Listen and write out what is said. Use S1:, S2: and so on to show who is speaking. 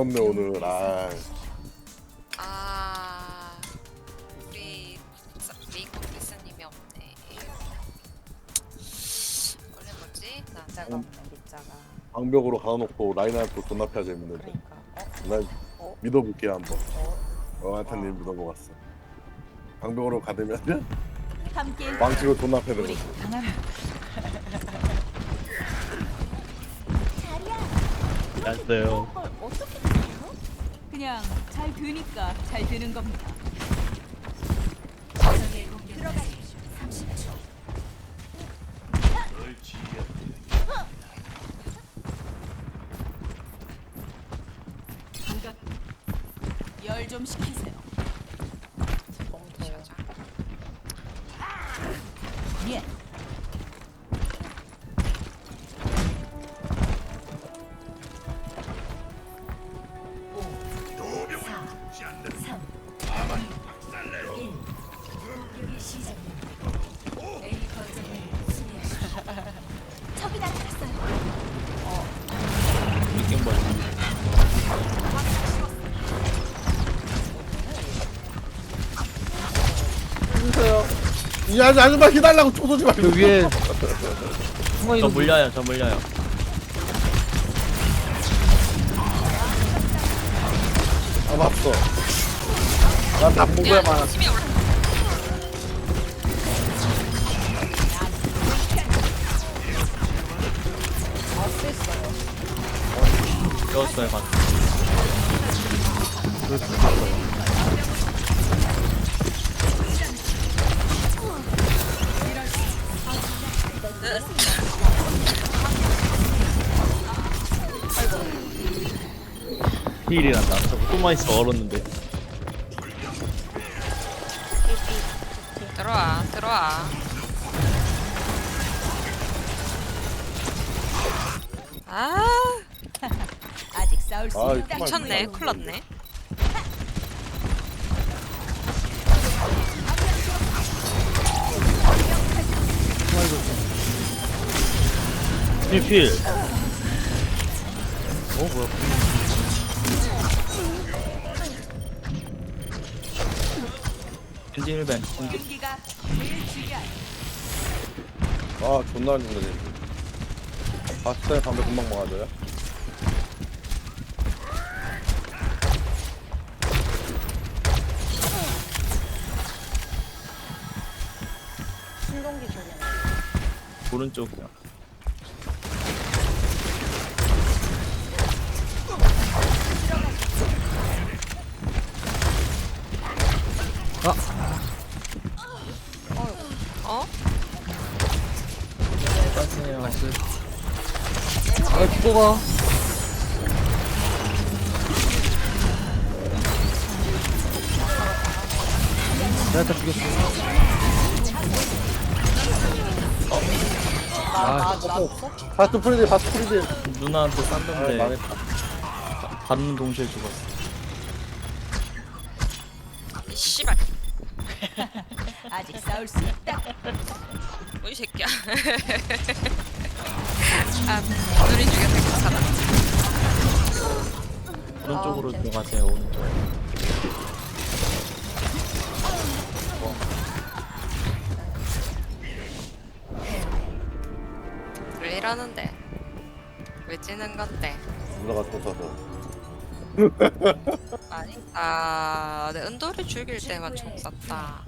S1: 없네 오늘. 아,
S2: 아 우리 메이커 리스님이 없네. 원래 뭐지? 나
S3: 밑자가 없네 밑자가
S1: 방벽으로 가둬놓고 라인하고 존나 패야 재밌는데.
S3: 그러니까 어?
S1: 난
S3: 어?
S1: 믿어볼게 한번.
S3: 어?
S1: 어, 한타님 믿어보겠어. 방벽으로 가두면
S4: 함께
S1: 망치로 존나 패는
S4: 우리
S1: 거지.
S4: 강합니다.
S5: 안녕하세요.
S4: 그냥 잘 드니까 잘 드는 겁니다. 들어가십시오. 30초. 열좀 식히세요. 이
S1: 아주 아줌마 기다려고 초소지 말고.
S5: 그 위에 저 물려요. 저 물려요.
S1: 아 맞어. 난다 보고야 많아.
S5: 배웠어요. 방. 힐이란다. 저거 또만 있어 얼었는데.
S2: 들어와 들어와. 아
S4: 아직 싸울 수
S1: 아,
S4: 있다.
S1: 정말
S2: 미쳤네. 큰일 났네.
S5: 필필. 어 뭐야? 엔진 1벤. 엔진.
S4: 경기가 제일 중요한
S1: 아 존나 안 죽네. 바스타의 방벽 금방 막아줘요.
S3: 신동기 쪽이네
S5: 오른쪽이야. 빠세요.
S6: 아 죽어가 내가 다 죽였어
S3: 나나 나왔어?
S1: 바스트 프리딜 바스트 프리딜.
S5: 누나한테
S1: 아
S5: 쐈는데
S1: 망했다.
S5: 받는 동시에 죽었어.
S2: 이 씨발.
S4: 아직 싸울 수 있다.
S2: 뭐이 새끼야. 아 눈이 죽여서 괜찮아.
S5: 오른쪽으로
S3: 아,
S5: 들어가세요. 오른쪽.
S2: 왜 이러는데? 왜 찌는 건데?
S1: 누나가 쫓아서.
S2: 아니다. 내 은도를 죽일 때만 총 쐈다.